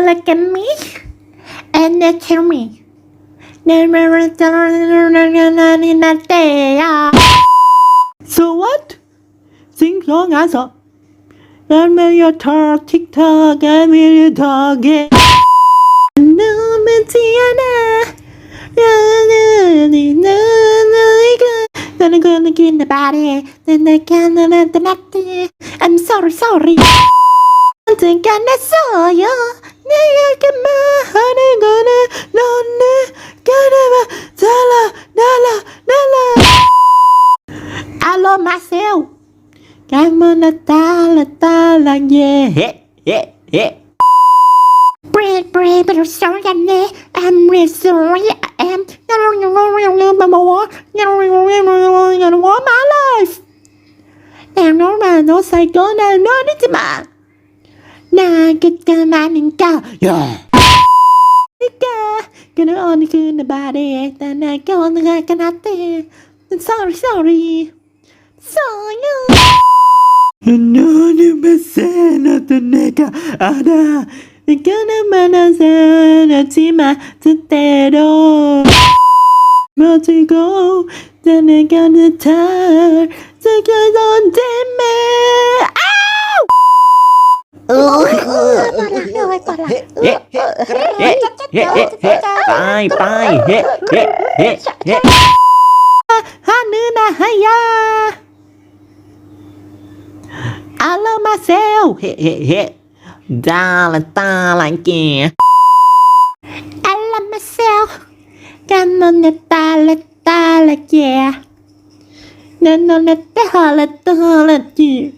look at me and they kill me. So what? Sing long answer. Let me your talk, tick tock, I mean your talk. No, Matiana. Then I'm gonna get in the body. Then I can't let the I'm sorry, sorry. I think I saw you. Alo Marcel Cảm ơn là ta là ta là yeah yeah yeah yeah Bread bread but I'm sorry I'm there I'm really sorry I am Em nói mà nó sai cớ nên nó đi chứ mà no psycho, no, no, it's a man. Now, get the man in car. Yeah Gonna on the the body. Then I go on the guy can I Sorry, sorry. Sorry. No ni besena teneka ada Ikana mana sana tima tetero Motigo teneka the tar Take on deme Bye bye toàn là bye bye Hanuna haya Alo Marcel Đa là ta lại kìa. Alo Marcel Canon là ta là ta là kìa Nên nó là ta là ta là kìa